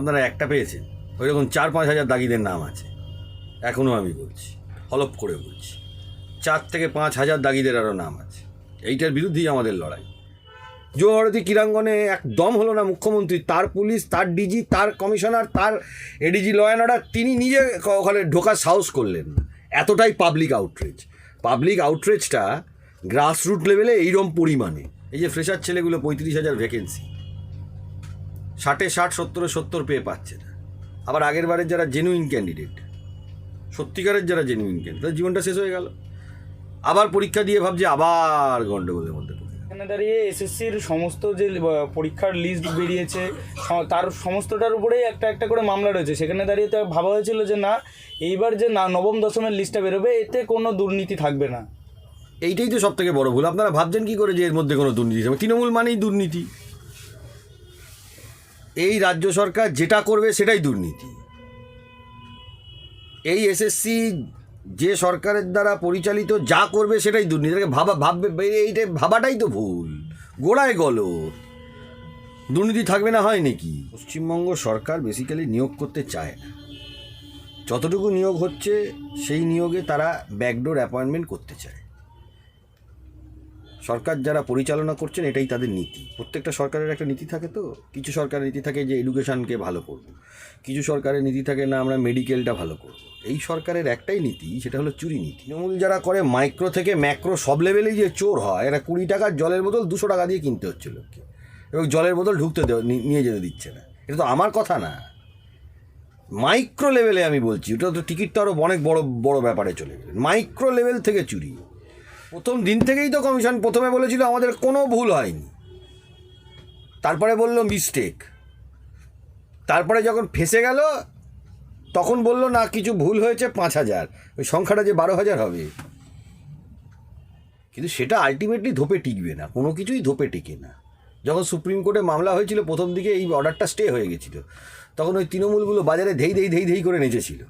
আপনারা একটা পেয়েছেন। ওই রকম চার পাঁচ হাজার দাগিদের নাম আছে। এখনও আমি বলছি, হলপ করে বলছি। চার থেকে পাঁচ হাজার দাগিদের আরও নাম আছে। এইটার বিরুদ্ধেই আমাদের লড়াই। যুবভারতী ক্রীড়াঙ্গনে একদম হলো না মুখ্যমন্ত্রী, তার পুলিশ, তার ডিজি, তার কমিশনার, তার এডিজি ল অ্যান্ড অর্ডার তিনি নিজে ওখানে ঢোকার সাহস করলেন। এতটাই পাবলিক আউটরিচ পাবলিক আউটরিচটা গ্রাসরুট লেভেলে এইরকম পরিমাণে। এই যে ফ্রেশার ছেলেগুলো পঁয়ত্রিশ হাজার ভ্যাকেন্সি ষাটে ষাট সত্তরে সত্তর পেয়ে পাচ্ছে না। আবার আগের বারের যারা জেনুইন ক্যান্ডিডেট সত্যিকারের যারা জেনুইন ক্যান্ডিডেট তাদের জীবনটা শেষ হয়ে গেল। আবার পরীক্ষা দিয়ে ভাবছে আবার গণ্ডগোলের মধ্যে। এখানে দাঁড়িয়ে এসএসসির সমস্ত যে পরীক্ষার লিস্ট বেরিয়েছে তার সমস্তটার উপরেই একটা একটা করে মামলা রয়েছে। সেখানে দাঁড়িয়ে তো ভাবা হয়েছিল যে না এইবার যে না নবম দশমের লিস্টটা বেরোবে এতে কোনো দুর্নীতি থাকবে না। এইটাই তো সব থেকে বড় ভুল। আপনারা ভাবছেন কি করে যে এর মধ্যে কোনো দুর্নীতি তৃণমূল মানেই দুর্নীতি। এই রাজ্য সরকার যেটা করবে সেটাই দুর্নীতি। এই এসএসসি যে সরকারের দ্বারা পরিচালিত যা করবে সেটাই দুর্নীতি। ভাবা, ভাববে এইটা ভাবাটাই তো ভুল। গোড়ায় গল দুর্নীতি থাকবে না, হয় নাকি? পশ্চিমবঙ্গ সরকার বেসিক্যালি নিয়োগ করতে চায় না। যতটুকু নিয়োগ হচ্ছে, সেই নিয়োগে তারা ব্যাকডোর অ্যাপয়েন্টমেন্ট করতে চায়। সরকার যারা পরিচালনা করছেন, এটাই তাদের নীতি। প্রত্যেকটা সরকারের একটা নীতি থাকে তো? কিছু সরকারের নীতি থাকে যে এডুকেশনকে ভালো করব। কিছু সরকারের নীতি থাকে না, আমরা মেডিকেলটা ভালো করব। এই সরকারের একটাই নীতি, সেটা হলো চুরি নীতি। তৃণমূল যারা করে মাইক্রো থেকে ম্যাক্রো সব লেভেলেই যে চোর হয়, এরা কুড়ি টাকার জলের বোতল দুশো টাকা দিয়ে কিনতে হচ্ছে লোককে। এবং জলের বোতল ঢুকতে নিয়ে যেতে দিচ্ছে না। এটা তো আমার কথা না। মাইক্রো লেভেলে আমি বলছি, ওটা তো টিকিট তো আরও অনেক বড় বড় ব্যাপারে চলে গেলে। মাইক্রো লেভেল থেকে চুরি। প্রথম দিন থেকেই তো কমিশন প্রথমে বলেছিল আমাদের কোনো ভুল হয়নি। তারপরে বলল মিস্টেক তারপরে যখন ফেসে গেল, তখন বলল, না, কিছু ভুল হয়েছে পাঁচ হাজার। ওই সংখ্যাটা যে বারো হাজার হবে। কিন্তু সেটা আলটিমেটলি ধোপে টিকবে না, কোনো কিছুই ধোপে টিকে না। যখন সুপ্রিম কোর্টে মামলা হয়েছিল, প্রথম দিকে এই অর্ডারটা স্টে হয়ে গেছিল। তখন ওই তৃণমূলগুলো বাজারে ধেই ধেই ধেই ধেই করে নেচেছিল।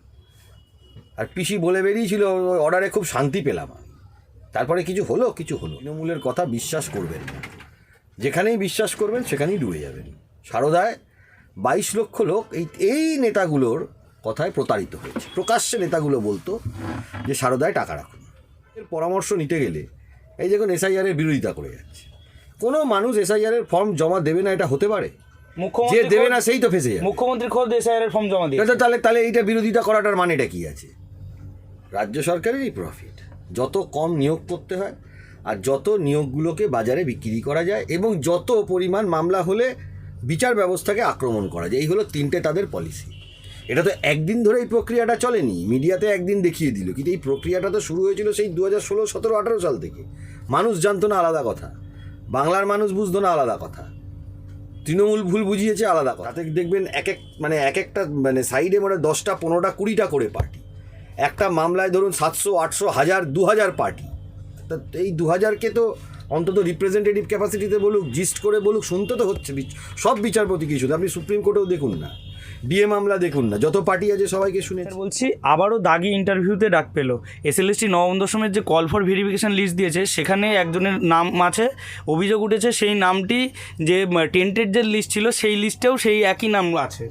আর পিসি বলে বেরিয়েছিল, ওই অর্ডারে খুব শান্তি পেলাম আমি। তারপরে কিছু হলো কিছু হলো। তৃণমূলের কথা বিশ্বাস করবেন না। যেখানেই বিশ্বাস করবেন সেখানেই ডুবে যাবেন। সারদায় বাইশ লক্ষ লোক এই এই নেতাগুলোর কথায় প্রতারিত হয়েছে। প্রকাশ্যে নেতাগুলো বলতো যে সারদায় টাকা রাখুন। এর পরামর্শ নিতে গেলে এই দেখুন এসআইআরের বিরোধিতা করে যাচ্ছে। কোনো মানুষ এসআইআরের ফর্ম জমা দেবে না এটা হতে পারে। যে দেবে না সেই তো ফেসে যাবে। মুখ্যমন্ত্রী খোদ এসআইআরের ফর্ম জমা দিয়ে তাহলে তাহলে এইটা বিরোধিতা করাটার মানেটা কি আছে? রাজ্য সরকারেরই প্রফিট যত কম নিয়োগ করতে হয় আর যত নিয়োগগুলোকে বাজারে বিক্রি করা যায় এবং যত পরিমাণ মামলা হলে বিচার ব্যবস্থাকে আক্রমণ করা যায়। এই হলো তিনটে তাদের পলিসি এটা তো একদিন ধরে এই প্রক্রিয়াটা চলেনি। মিডিয়াতে একদিন দেখিয়ে দিল। কিন্তু এই প্রক্রিয়াটা তো শুরু হয়েছিল সেই দু হাজার ষোলো, সতেরো, আঠারো সাল থেকে। মানুষ জানতো না আলাদা কথা। বাংলার মানুষ বুঝতো না আলাদা কথা। তৃণমূল ভুল বুঝিয়েছে আলাদা কথা। তাতে দেখবেন এক এক মানে এক একটা মানে সাইডে মানে দশটা, পনেরোটা, কুড়িটা করে পার্টি একটা মামলায় ধরুন সাতশো আটশো হাজার দু হাজার পার্টি। তা এই দু হাজারকে তো অন্তত রিপ্রেজেন্টেটিভ ক্যাপাসিটিতে বলুক জিস্ট করে বলুক শুনতে তো হচ্ছে সব বিচারপতি কি শুধু আপনি সুপ্রিম কোর্টেও দেখুন না। ডিএ মামলা দেখুন না। যত পার্টি আছে সবাইকে শুনে বলছি আবারও দাগি ইন্টারভিউতে ডাক পেল। এসএলএসটি নবম দশমের যে কল ফর ভেরিফিকেশন লিস্ট দিয়েছে সেখানে একজনের নাম আছে অভিযোগ উঠেছে সেই নামটি যে টেন্টের যে লিস্ট ছিল সেই লিস্টেও সেই একই নাম আছে।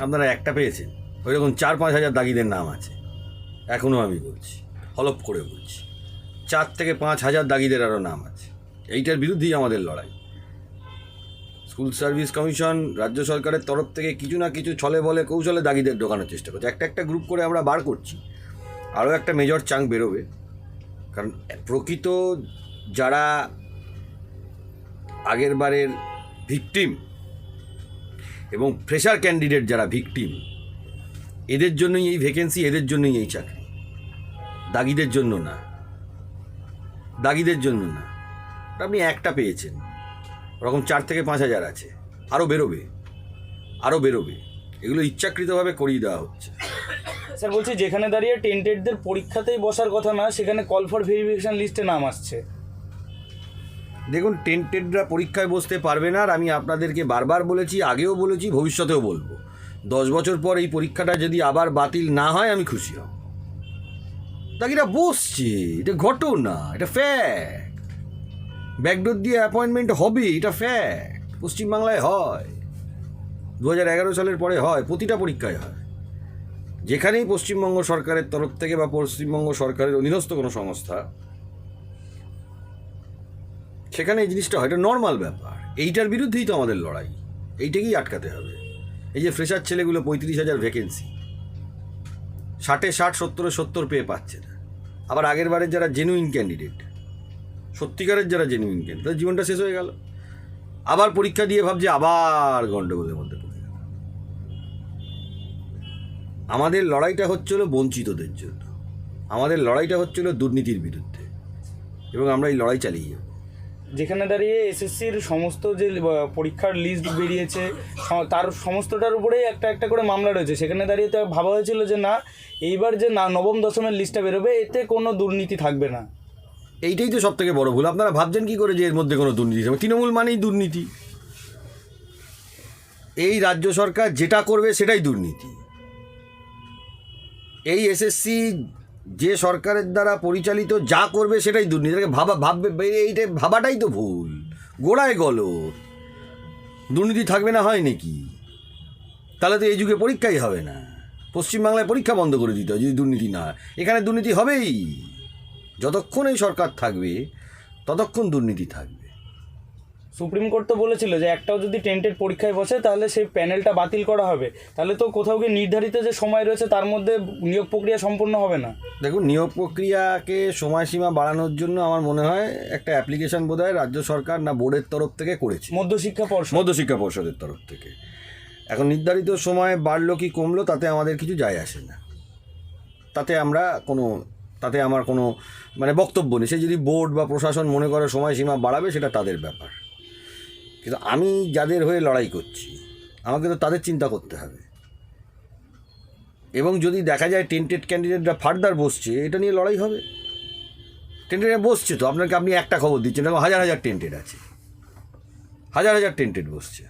আপনারা একটা পেয়েছেন। ওই রকম চার পাঁচ হাজার দাগিদের নাম আছে। এখনও আমি বলছি, হলপ করে বলছি। চার থেকে পাঁচ হাজার দাগিদের আরও নাম আছে। এইটার বিরুদ্ধেই আমাদের লড়াই। স্কুল সার্ভিস কমিশন, রাজ্য সরকারের তরফ থেকে কিছু না কিছু ছলে বলে কৌশলে দাগিদের ঢোকানোর চেষ্টা করছে। একটা একটা গ্রুপ করে আমরা বার করছি। আরও একটা মেজর চাং বেরোবে। কারণ প্রকৃত যারা আগের বারের ভিকটিম এবং ফ্রেশার ক্যান্ডিডেট যারা ভিকটিম এদের জন্যই এই ভ্যাকেন্সি এদের জন্যই এই চাকরি। দাগিদের জন্য না। দাগিদের জন্য না। আপনি একটা পেয়েছেন। ওরকম চার থেকে পাঁচ হাজার আছে। আরও বেরোবে। আরও বেরোবে। এগুলো ইচ্ছাকৃতভাবে করিয়ে দেওয়া হচ্ছে। স্যার বলছি যেখানে দাঁড়িয়ে টেন্টেডদের পরীক্ষাতেই বসার কথা না সেখানে কল ফর ভেরিফিকেশন লিস্টে নাম আসছে। দেখুন টেন্টেডরা পরীক্ষায় বসতে পারবে না আর আমি আপনাদেরকে বারবার বলেছি আগেও বলেছি ভবিষ্যতেও বলব। দশ বছর পর এই পরীক্ষাটা যদি আবার বাতিল না হয় আমি খুশি হব। তাকিরা বসছে এটা ঘটনা এটা ফ্যাক্ট ব্যাকডোর দিয়ে অ্যাপয়েন্টমেন্ট হবে, এটা ফ্যাক্ট পশ্চিমবাংলায় হয়। দু হাজার এগারো সালের পরে হয়, প্রতিটা পরীক্ষায় হয়। যেখানেই পশ্চিমবঙ্গ সরকারের তরফ থেকে বা পশ্চিমবঙ্গ সরকারের অধীনস্থ কোনো সংস্থা, সেখানে এই জিনিসটা হয়, এটা নর্মাল ব্যাপার। এইটার বিরুদ্ধেই তো আমাদের লড়াই। এইটাকেই আটকাতে হবে। এই যে ফ্রেশার ছেলেগুলো পঁয়ত্রিশ হাজার ভ্যাকেন্সি ষাটে ষাট, সত্তরে সত্তর পেয়ে পাচ্ছে না। আবার আগের বারের যারা জেনুইন ক্যান্ডিডেট সত্যিকারের যারা জেনুইন ক্যান্ডিডেট তাদের জীবনটা শেষ হয়ে গেল। আবার পরীক্ষা দিয়ে ভাবছে আবার গণ্ডগোলের মধ্যে পড়ে গেল আমাদের লড়াইটা হচ্ছিল বঞ্চিতদের জন্য। আমাদের লড়াইটা হচ্ছিল দুর্নীতির বিরুদ্ধে। এবং আমরা এই লড়াই চালিয়ে যাব। যেখানে দাঁড়িয়ে এসএসসির সমস্ত যে পরীক্ষার লিস্ট বেরিয়েছে তার সমস্তটার উপরেই একটা একটা করে মামলা রয়েছে। সেখানে দাঁড়িয়ে তো ভাবা হয়েছিল যে, না, এইবার যে না, নবম, দশমের লিস্টটা বেরোবে, এতে কোনো দুর্নীতি থাকবে না। এইটাই তো সব থেকে বড় ভুল। আপনারা ভাবছেন কি করে যে এর মধ্যে কোনো দুর্নীতি তৃণমূল মানেই দুর্নীতি। এই রাজ্য সরকার যেটা করবে সেটাই দুর্নীতি। এই এসএসসি যে সরকারের দ্বারা পরিচালিত যা করবে সেটাই দুর্নীতি। ভাবা, ভাববে এইটা ভাবাটাই তো ভুল। গোড়ায় গল দুর্নীতি থাকবে না, হয় নাকি? তাহলে তো এই যুগে পরীক্ষাই হবে না। পশ্চিমবাংলায় পরীক্ষা বন্ধ করে দিতে হয় যদি দুর্নীতি না এখানে দুর্নীতি হবেই। যতক্ষণ এই সরকার থাকবে, ততক্ষণ দুর্নীতি থাকবে। সুপ্রিম কোর্ট তো বলেছিল যে একটাও যদি টেন্টেড পরীক্ষায় বসে তাহলে সেই প্যানেলটা বাতিল করা হবে। তাহলে তো কোথাও গিয়ে নির্ধারিত যে সময় রয়েছে তার মধ্যে নিয়োগ প্রক্রিয়া সম্পূর্ণ হবে না। দেখুন নিয়োগ প্রক্রিয়াকে সময়সীমা বাড়ানোর জন্য আমার মনে হয় একটা অ্যাপ্লিকেশন বোধহয় রাজ্য সরকার না বোর্ডের তরফ থেকে করেছে। মধ্যশিক্ষা পর্ষদ। মধ্যশিক্ষা পর্ষদের তরফ থেকে। এখন নির্ধারিত সময় বাড়লো কি কমলো তাতে আমাদের কিছু যায় আসে না। তাতে আমরা কোনো তাতে আমার কোনো মানে বক্তব্য নেই। সে যদি বোর্ড বা প্রশাসন মনে করে সময়সীমা বাড়াবে সেটা তাদের ব্যাপার। কিন্তু আমি যাদের হয়ে লড়াই করছি, আমাকে তো তাদের চিন্তা করতে হবে। এবং যদি দেখা যায় টেন্টেড ক্যান্ডিডেটরা ফার্দার বসছে, এটা নিয়ে লড়াই হবে। টেন্টেড বসছে তো, আপনাকে আপনি একটা খবর দিচ্ছেন, এরকম হাজার হাজার টেন্টেড আছে। হাজার হাজার টেন্টেড বসছে।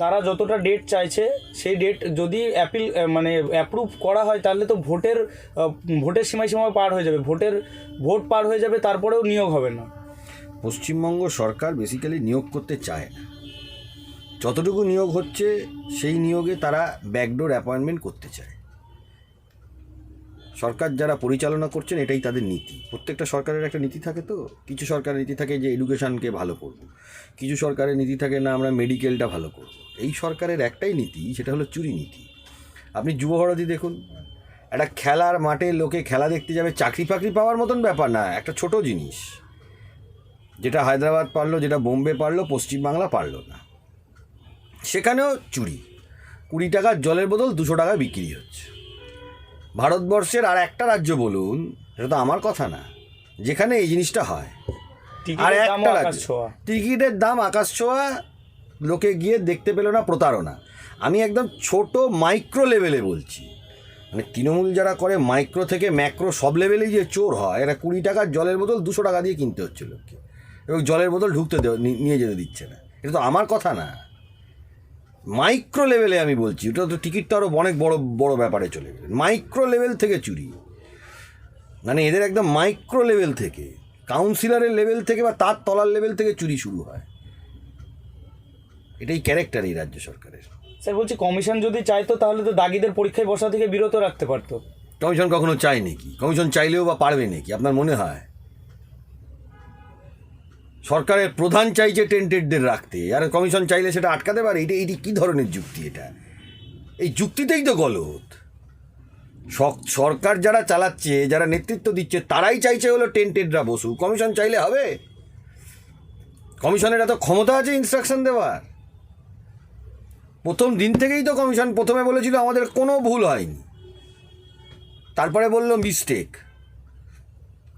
তারা যতটা ডেট চাইছে, সেই ডেট যদি অ্যাপিল মানে অ্যাপ্রুভ করা হয়, তাহলে তো ভোটের ভোটের সীমায় পার হয়ে যাবে। ভোটের, ভোট পার হয়ে যাবে, তারপরেও নিয়োগ হবে না। পশ্চিমবঙ্গ সরকার বেসিক্যালি নিয়োগ করতে চায় না। যতটুকু নিয়োগ হচ্ছে, সেই নিয়োগে তারা ব্যাকডোর অ্যাপয়েন্টমেন্ট করতে চায়। সরকার যারা পরিচালনা করছেন, এটাই তাদের নীতি। প্রত্যেকটা সরকারের একটা নীতি থাকে তো? কিছু সরকারের নীতি থাকে যে এডুকেশনকে ভালো করব। কিছু সরকারের নীতি থাকে না, আমরা মেডিকেলটা ভালো করব। এই সরকারের একটাই নীতি, সেটা হলো চুরি নীতি। আপনি যুবভারতী দেখুন, একটা খেলার মাঠে লোকে খেলা দেখতে যাবে চাকরি ফাকরি পাওয়ার মতন ব্যাপার না, একটা ছোট জিনিস। যেটা হায়দ্রাবাদ পারল যেটা বোম্বে পারল পশ্চিমবাংলা পারল না। সেখানেও চুরি। কুড়ি টাকার জলের বোতল দুশো টাকা বিক্রি হচ্ছে। ভারতবর্ষের আর একটা রাজ্য বলুন সেটা তো আমার কথা না যেখানে এই জিনিসটা হয়। আর একটা রাজ্য। টিকিটের দাম আকাশ ছোঁয়া লোকে গিয়ে দেখতে পেল না প্রতারণা। আমি একদম ছোট মাইক্রো লেভেলে বলছি। মানে তৃণমূল যারা করে মাইক্রো থেকে ম্যাক্রো সব লেভেলেই যে চোর হয় এরা কুড়ি টাকার জলের বোতল দুশো টাকা দিয়ে কিনতে হচ্ছে লোককে। এবং জলের বোতল ঢুকতে দেওয়া নিয়ে যেতে দিচ্ছে না। এটা তো আমার কথা না। মাইক্রো লেভেলে আমি বলছি ওটা তো টিকিট তো আরও অনেক বড় বড় ব্যাপারে চলে গেলে। মাইক্রো লেভেল থেকে চুরি। মানে এদের একদম মাইক্রো লেভেল থেকে। কাউন্সিলরের লেভেল থেকে বা তার তলার লেভেল থেকে চুরি শুরু হয়। এটাই ক্যারেক্টার এই রাজ্য সরকারের। স্যার বলছি কমিশন যদি চাইতো তাহলে তো দাগিদের পরীক্ষায় বসা থেকে বিরত রাখতে পারতো। কমিশন কখনো চায় নাকি? কমিশন চাইলেও বা পারবে নাকি? আপনার মনে হয়? সরকারের প্রধান চাইছে টেন্টেডদের রাখতে, আর কমিশন চাইলে সেটা আটকাতে পারে, এটা এটি কী ধরনের যুক্তি এটা? এই যুক্তিতেই তো গলত সরকার যারা চালাচ্ছে, যারা নেতৃত্ব দিচ্ছে, তারাই চাইছে হলো টেন্টেডরা বসু কমিশন চাইলে হবে। কমিশনের এত ক্ষমতা আছে ইনস্ট্রাকশন দেওয়ার। প্রথম দিন থেকেই তো কমিশন প্রথমে বলেছিল আমাদের কোনো ভুল হয়নি। তারপরে বলল মিস্টেক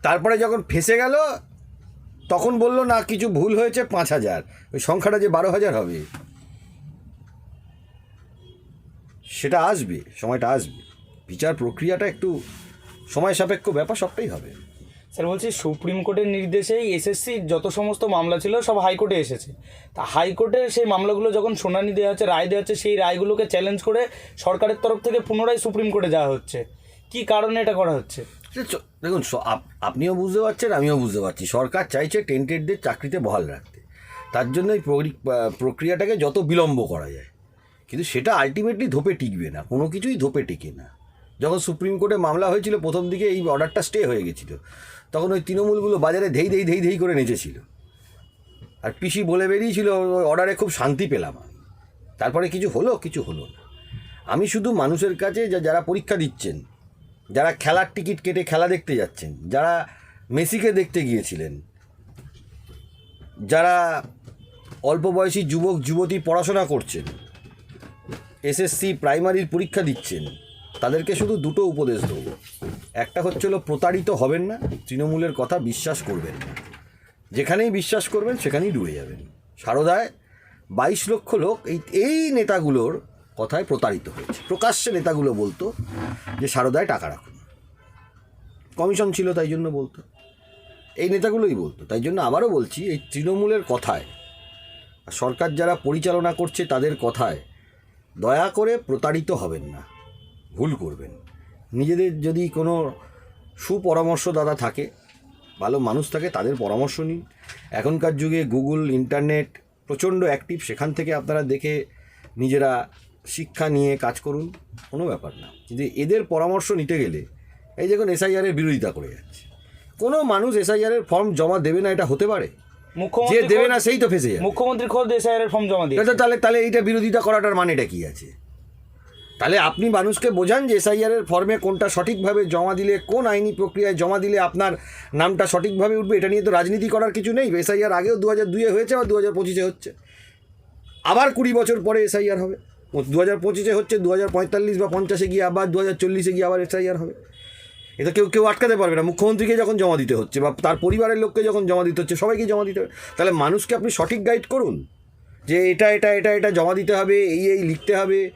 তারপরে যখন ফেসে গেল তখন বলল, না, কিছু ভুল হয়েছে, পাঁচ হাজার। ওই সংখ্যাটা যে বারো হাজার হবে, সেটা আসবে, সময়টা আসবে। বিচার প্রক্রিয়াটা একটু সময় সাপেক্ষ ব্যাপার, সবটাই হবে। স্যার, বলছি সুপ্রিম কোর্টের নির্দেশেই এসএসসি যত সমস্ত মামলা ছিল, সব হাইকোর্টে এসেছে। তা হাইকোর্টের সেই মামলাগুলো যখন শুনানি দেওয়া হচ্ছে, রায় দেওয়া হচ্ছে, সেই রায়গুলোকে চ্যালেঞ্জ করে সরকারের তরফ থেকে পুনরায় সুপ্রিম কোর্টে যাওয়া হচ্ছে। কি কারণে এটা করা হচ্ছে? দেখুন আপনিও বুঝতে পারছেন, আমিও বুঝতে পারছি। সরকার চাইছে টেন্টেডদের চাকরিতে বহাল রাখতে। তার জন্য এই প্রক্রিয়াটাকে যত বিলম্ব করা যায়। কিন্তু সেটা আলটিমেটলি ধোপে টিকবে না, কোনো কিছুই ধোপে টিকে না। যখন সুপ্রিম কোর্টে মামলা হয়েছিল, প্রথম দিকে এই অর্ডারটা স্টে হয়ে গেছিল। তখন ওই তৃণমূলগুলো বাজারে ধেই ধেই ধেই ধেই করে নেচেছিল। আর পিসি বলে বেরিয়েছিল, ওই অর্ডারে খুব শান্তি পেলাম আমি। তারপরে কিছু হলো কিছু হলো না। আমি শুধু মানুষের কাছে যারা পরীক্ষা দিচ্ছেন যারা খেলার টিকিট কেটে খেলা দেখতে যাচ্ছেন, যারা মেসিকে দেখতে গিয়েছিলেন, যারা অল্প বয়সী যুবক, যুবতী পড়াশোনা করছেন, এসএসসি প্রাইমারির পরীক্ষা দিচ্ছেন, তাদেরকে শুধু দুটো উপদেশ দেবো। একটা হচ্ছে হলো, প্রতারিত হবেন না, তৃণমূলের কথা বিশ্বাস করবেন না। যেখানেই বিশ্বাস করবেন, সেখানেই ডুবে যাবেন। সারদায় বাইশ লক্ষ লোক, এই এই নেতাগুলোর কথায় প্রতারিত হয়েছে। প্রকাশ্যে নেতাগুলো বলতো যে, সারদায় টাকা রাখুন। কমিশন ছিল, তাই জন্য বলতো। এই নেতাগুলোই বলতো। তাই জন্য আবারও বলছি, এই তৃণমূলের কথায় সরকার যারা পরিচালনা করছে, তাদের কথায় দয়া করে প্রতারিত হবেন না। ভুল করবেন। নিজেদের যদি কোনো সুপরামর্শদাতা থাকে, ভালো মানুষ থাকে, তাদের পরামর্শ নিন। এখনকার যুগে গুগল, ইন্টারনেট প্রচণ্ড অ্যাক্টিভ। সেখান থেকে আপনারা দেখে নিজেরা শিক্ষা নিয়ে কাজ করুন কোনো ব্যাপার না। কিন্তু এদের পরামর্শ নিতে গেলে এই দেখুন এসআইআরের বিরোধিতা করে যাচ্ছে। কোনো মানুষ এসআইআরের ফর্ম জমা দেবে না এটা হতে পারে। যে দেবে না সেই তো ফেসে যাবে। মুখ্যমন্ত্রী খোদ এসআইআর ফর্ম জমা দিয়ে তাহলে তাহলে এইটা বিরোধিতা করাটার মানেটা কি আছে? তাহলে আপনি মানুষকে বোঝান যে এসআইআরের ফর্মে কোনটা সঠিকভাবে জমা দিলে কোন আইনি প্রক্রিয়ায় জমা দিলে আপনার নামটা সঠিকভাবে উঠবে এটা নিয়ে তো রাজনীতি করার কিছু নেই। এসআইআর আগেও দু হাজার দুইয়ে হয়েছে বা দু হাজার পঁচিশে হচ্ছে। আবার কুড়ি বছর পরে এসআইআর হবে। দু হাজার পঁচিশে হচ্ছে দু হাজার পঁয়তাল্লিশ বা পঞ্চাশে গিয়ে আবার দু হাজার চল্লিশে গিয়ে আবার এসআইআর হবে। এটা কেউ কেউ আটকাতে পারবে না। মুখ্যমন্ত্রীকে যখন জমা দিতে হচ্ছে বা তার পরিবারের লোককে যখন জমা দিতে হচ্ছে, সবাইকে জমা দিতে হবে। তাহলে মানুষকে আপনি সঠিক গাইড করুন যে এটা এটা এটা এটা জমা দিতে হবে, এই এই লিখতে হবে।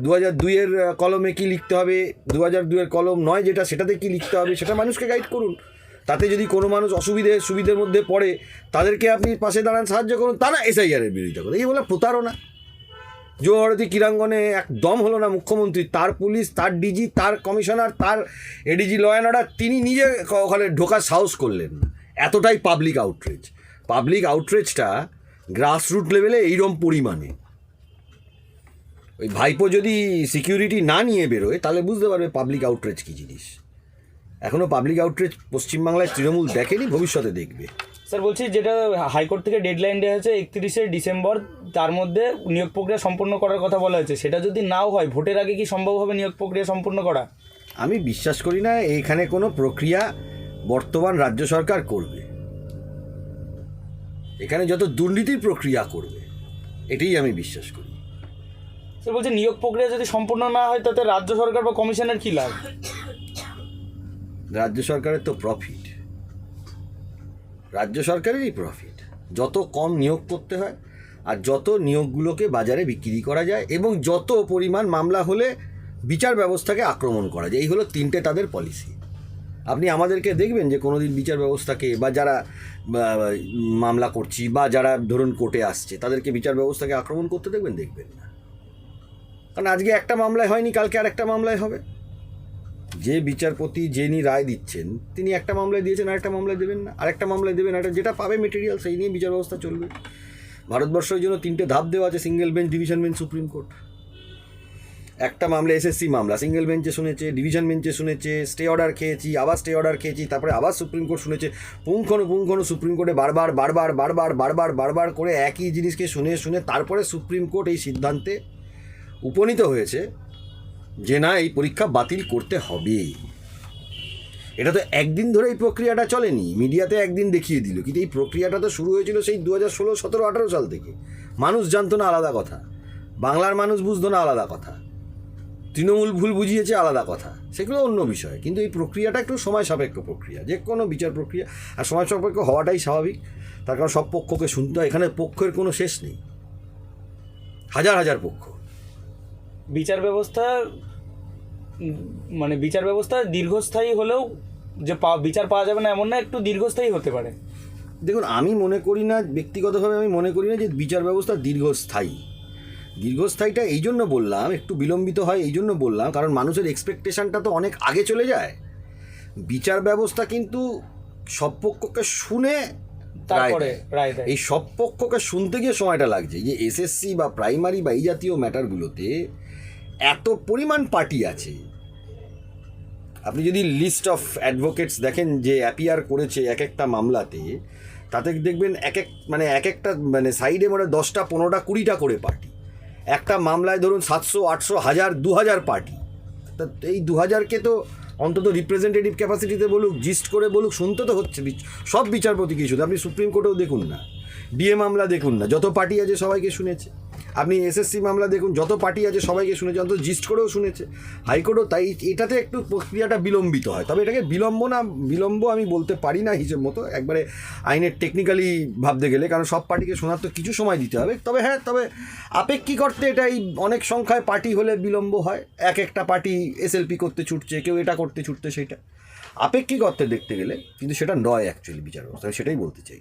দু হাজার দুইয়ের কলমে কী লিখতে হবে? দু হাজার দুইয়ের কলম নয় যেটা, সেটাতে কী লিখতে হবে? সেটা মানুষকে গাইড করুন। তাতে যদি কোনো মানুষ অসুবিধে, সুবিধের মধ্যে পড়ে, তাদেরকে আপনি পাশে দাঁড়ান, সাহায্য করুন, তারা এসআইআরের বিরোধিতা করে এই বলে প্রতারণা। জোহরতি ক্রীড়াঙ্গনে একদম হলো না মুখ্যমন্ত্রী, তার পুলিশ, তার ডিজি তার কমিশনার, তার এডিজি ল অ্যান্ড অর্ডার তিনি নিজে ওখানে ঢোকার সাহস করলেন। এতটাই পাবলিক আউটরিচ পাবলিক আউটরিচটা গ্রাসরুট লেভেলে এইরকম পরিমাণে। ওই ভাইপো যদি সিকিউরিটি না নিয়ে বেরোয়, তাহলে বুঝতে পারবে পাবলিক আউটরিচ কী জিনিস। এখনও পাবলিক আউটরিচ পশ্চিমবাংলায় তৃণমূল দেখেনি, ভবিষ্যতে দেখবে। স্যার বলছি যেটা হাইকোর্ট থেকে ডেডলাইন দেওয়া হয়েছে একত্রিশে ডিসেম্বর তার মধ্যে নিয়োগ প্রক্রিয়া সম্পন্ন করার কথা বলা হয়েছে। সেটা যদি নাও হয় ভোটের আগে কি সম্ভব হবে নিয়োগ প্রক্রিয়া সম্পূর্ণ করা? আমি বিশ্বাস করি না এইখানে কোনো প্রক্রিয়া বর্তমান রাজ্য সরকার করবে। এখানে যত দুর্নীতির প্রক্রিয়া করবে এটাই আমি বিশ্বাস করি। স্যার বলছি নিয়োগ প্রক্রিয়া যদি সম্পূর্ণ না হয় তাতে রাজ্য সরকার বা কমিশনের কী লাভ? রাজ্য সরকারের তো প্রফিট রাজ্য সরকারেরই প্রফিট যত কম নিয়োগ করতে হয় আর যত নিয়োগগুলোকে বাজারে বিক্রি করা যায় এবং যত পরিমাণ মামলা হলে বিচার ব্যবস্থাকে আক্রমণ করা যায়। এই হলো তিনটে তাদের পলিসি আপনি আমাদেরকে দেখবেন যে কোনো দিন বিচার ব্যবস্থাকে বা যারা মামলা করছি বা যারা ধরুন কোর্টে আসছে, তাদেরকে বিচার ব্যবস্থাকে আক্রমণ করতে দেখবেন? দেখবেন না। কারণ আজকে একটা মামলায় হয়নি, কালকে আর একটা মামলায় হবে। যে বিচারপতি যিনি রায় দিচ্ছেন, তিনি একটা মামলায় দিয়েছেন, আরেকটা মামলায় দেবেন না। আরেকটা মামলায় দেবেন একটা যেটা পাবে মেটেরিয়াল সেই নিয়ে বিচার ব্যবস্থা চলবে। ভারতবর্ষের জন্য তিনটে ধাপ দেওয়া আছে single bench division bench supreme court একটা মামলা এসএসসি মামলা সিঙ্গেল বেঞ্চে শুনেছে ডিভিশন বেঞ্চে শুনেছে স্টে অর্ডার খেয়েছি, আবার স্টে অর্ডার খেয়েছি, তারপরে আবার সুপ্রিম কোর্ট শুনেছে। পুঙ্খানু পুঙ্খানু সুপ্রিম কোর্টে বারবার বারবার বারবার বারবার বারবার করে একই জিনিসকে শুনে শুনে তারপরে সুপ্রিম কোর্ট এই সিদ্ধান্তে উপনীত হয়েছে। যে না, এই পরীক্ষা বাতিল করতে হবে এটা তো একদিন ধরে এই প্রক্রিয়াটা চলেনি। মিডিয়াতে একদিন দেখিয়ে দিল। কিন্তু এই প্রক্রিয়াটা তো শুরু হয়েছিল সেই দু হাজার ষোলো, সতেরো, আঠারো সাল থেকে। মানুষ জানতো না আলাদা কথা। বাংলার মানুষ বুঝতো না আলাদা কথা। তৃণমূল ভুল বুঝিয়েছে আলাদা কথা। সেগুলো অন্য বিষয়। কিন্তু এই প্রক্রিয়াটা একটু সময় সাপেক্ষ প্রক্রিয়া। যে কোনো বিচার প্রক্রিয়া। আর সময় সাপেক্ষ হওয়াটাই স্বাভাবিক। তার কারণ সব পক্ষকে শুনতে হয়। এখানে পক্ষের কোনো শেষ নেই। হাজার হাজার পক্ষ। বিচার ব্যবস্থা মানে বিচার ব্যবস্থা দীর্ঘস্থায়ী হলেও যে পা বিচার পাওয়া যাবে না এমন না একটু দীর্ঘস্থায়ী হতে পারে। দেখুন আমি মনে করি না ব্যক্তিগতভাবে আমি মনে করি না যে বিচার ব্যবস্থা দীর্ঘস্থায়ী। দীর্ঘস্থায়ীটা এই জন্য বললাম একটু বিলম্বিত হয় এই জন্য বললাম কারণ মানুষের এক্সপেকটেশনটা তো অনেক আগে চলে যায়। বিচার ব্যবস্থা কিন্তু সব পক্ষকে শুনে তারপরে। এই সব পক্ষকে শুনতে গিয়ে সময়টা লাগছে যে এসএসসি বা প্রাইমারি বা এই জাতীয় ম্যাটারগুলোতে এত পরিমাণ পার্টি আছে। আপনি যদি লিস্ট অফ অ্যাডভোকেটস দেখেন যে অ্যাপিয়ার করেছে এক একটা মামলাতে, তাতে দেখবেন এক এক মানে এক একটা মানে সাইডে মানে দশটা, পনেরোটা, কুড়িটা করে পার্টি। একটা মামলায় ধরুন সাতশো, আটশো, হাজার, দু হাজার পার্টি। তা এই দু হাজারকে তো অন্তত রিপ্রেজেন্টেটিভ ক্যাপাসিটিতে বলুক জিস্ট করে বলুক, শুনতে তো হচ্ছে, সব বিচারপতি কি শুধু আপনি সুপ্রিম কোর্টেও দেখুন না। ডিএ মামলা দেখুন না, যত পার্টি আছে সবাইকে শুনেছে। আপনি এসএসসি মামলা দেখুন, যত পার্টি আছে সবাইকে শুনেছে, অন্তত জিস্ট করেও শুনেছে। হাইকোর্টও তাই, এটাতে একটু প্রক্রিয়াটা বিলম্বিত হয়। তবে এটাকে বিলম্ব না, বিলম্ব আমি বলতে পারি না হিসেব মতো, একবারে আইনের টেকনিক্যালি ভাবতে গেলে, কারণ সব পার্টিকে শোনার তো কিছু সময় দিতে হবে। তবে হ্যাঁ তবে আপেক্ষিক অর্থে এটাই অনেক সংখ্যায় পার্টি হলে বিলম্ব হয়। এক একটা পার্টি এসএলপি করতে ছুটছে, কেউ এটা করতে ছুটতে সেটা। আপেক্ষিক অর্থে দেখতে গেলে, কিন্তু সেটা নয় অ্যাকচুয়ালি বিচার ব্যবস্থা আমি সেটাই বলতে চাই।